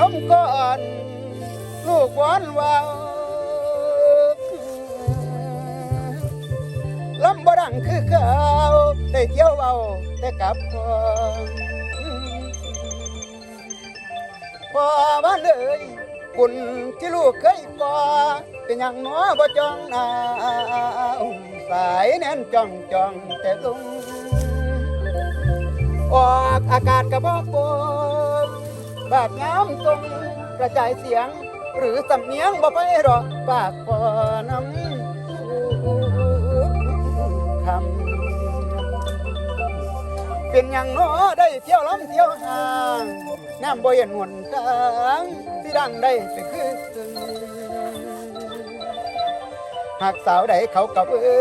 นมก่อนลูกวานว่าลำบดังคือเก่าแต่เที่ยวเอาแต่กลับพอพอมาเลยคุณที่ลูกเคยก่อเป็นอย่างน้อบ่จ้องนาสายแน่นจ้องจ้องแต่ลุงออกอากาศกระบอกบอ ปากงามทรงกระจายเสียง หรือสำเนียงบ่ไปหรอปากปอน้ำคำเป็นอยัางน้อได้เที่ยวล้ำเที่ยวห่างน้ำบ่เห็นหวนกลางที่ดังได้ไปคือหากสาวใดเขากับเอิ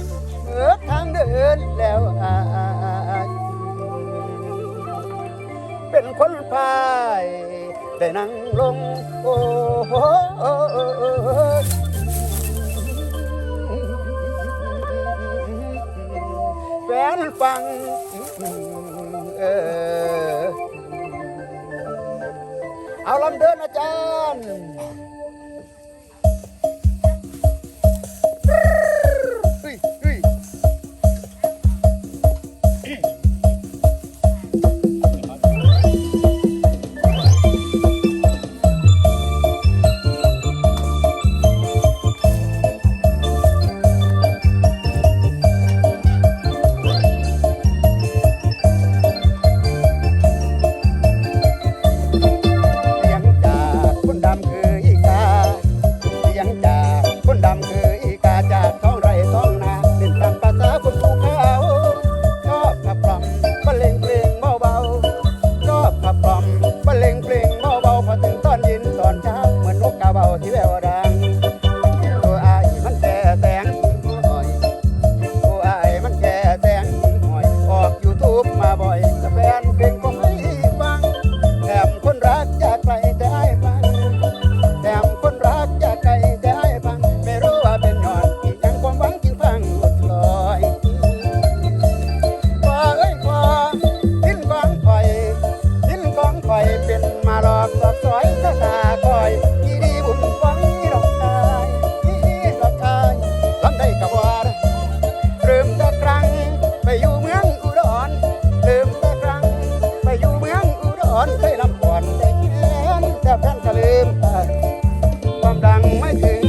นเอินทางเดินแล้วอา็นคนพายได้นั่งลงโอ้โหแฟนฟังเออเอาลำเดินอาจารย์ ไม่ถึง